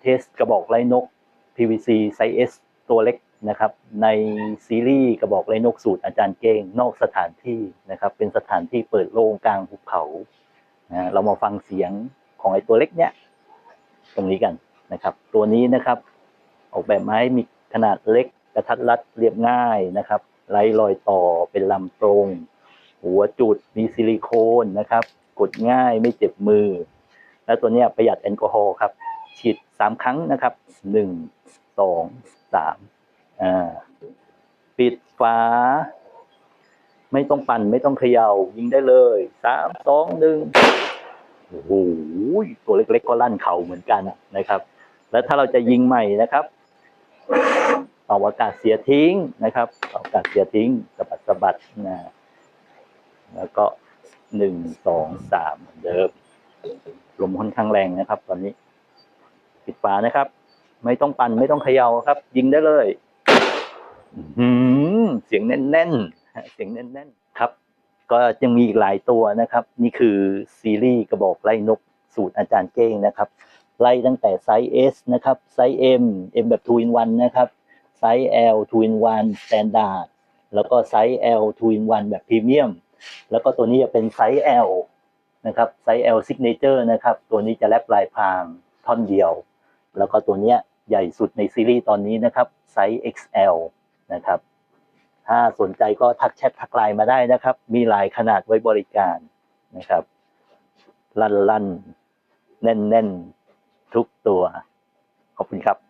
เทสกระบอกไร้นก PVC ไซส์ S ตัวเล็กนะครับในซีรีส์กระบอกไร้นกสูตรอาจารย์เก้งนอกสถานที่นะครับเป็นสถานที่เปิดโล่งกลางภูเขานะเรามาฟังเสียงของไอ้ตัวเล็กเนี้ยตรงนี้กันนะครับ ตัวนี้นะครับ ออกแบบมาให้มีขนาดเล็กกระทัดรัดเรียบง่ายนะครับไร้รอยต่อเป็นลำตรง หัวจุดมีซิลิโคนนะครับ กดง่ายไม่เจ็บมือ แล้วตัวเนี้ยประหยัดแอลกอฮอล์ครับ ฉีดสามครั้งนะครับหนึ่งสองสามอ่าปิดฝา ไม่ต้องปั่นไม่ต้องเขยา่ายิงได้เลยสามสองหนึ่งโอ้โหตัวเล็กๆก็ลั่นเข่าเหมือนกันนะครับ แล้วถ้าเราจะยิงใหม่นะครับเอาอากาศเสียทิ้งนะครับเอาอากาศเสียทิ้งสะบัดสะบัดนะแล้วก็หนึ่งสองสามเหมือนเดิมลมค่อนข้างแรงนะครับ ตอนนี้ ปิดฝานะครับ ไม่ต้องปั่นไม่ต้องเขย่าครับ ยิงได้เลยอื้อหือเสียงแน่นๆเสียงแน่นๆครับ ก็ยังมีอีกหลายตัวนะครับ นี่คือซีรีส์กระบอกไล่นกสูตรอาจารย์เก้งนะครับ ไล่ตั้งแต่ไซส์ S นะครับ ไซส์ M M แบบ2 in 1นะครับ ไซส์ L 2 in 1 Standard แล้วก็ไซส์ L 2 in 1แบบพรีเมียม แล้วก็ตัวนี้จะเป็นไซส์ L นะครับ ไซส์ L Signature นะครับ ตัวนี้จะแลบลายพรางท่อนเดียว แล้วก็ตัวเนี้ยใหญ่สุดในซีรีส์ตอนนี้นะครับไซส์ XL นะครับ ถ้าสนใจก็ทักแชททักไลน์มาได้นะครับ มีหลายขนาดไว้บริการนะครับ ลั่นลั่นแน่นแน่นทุกตัว ขอบคุณครับ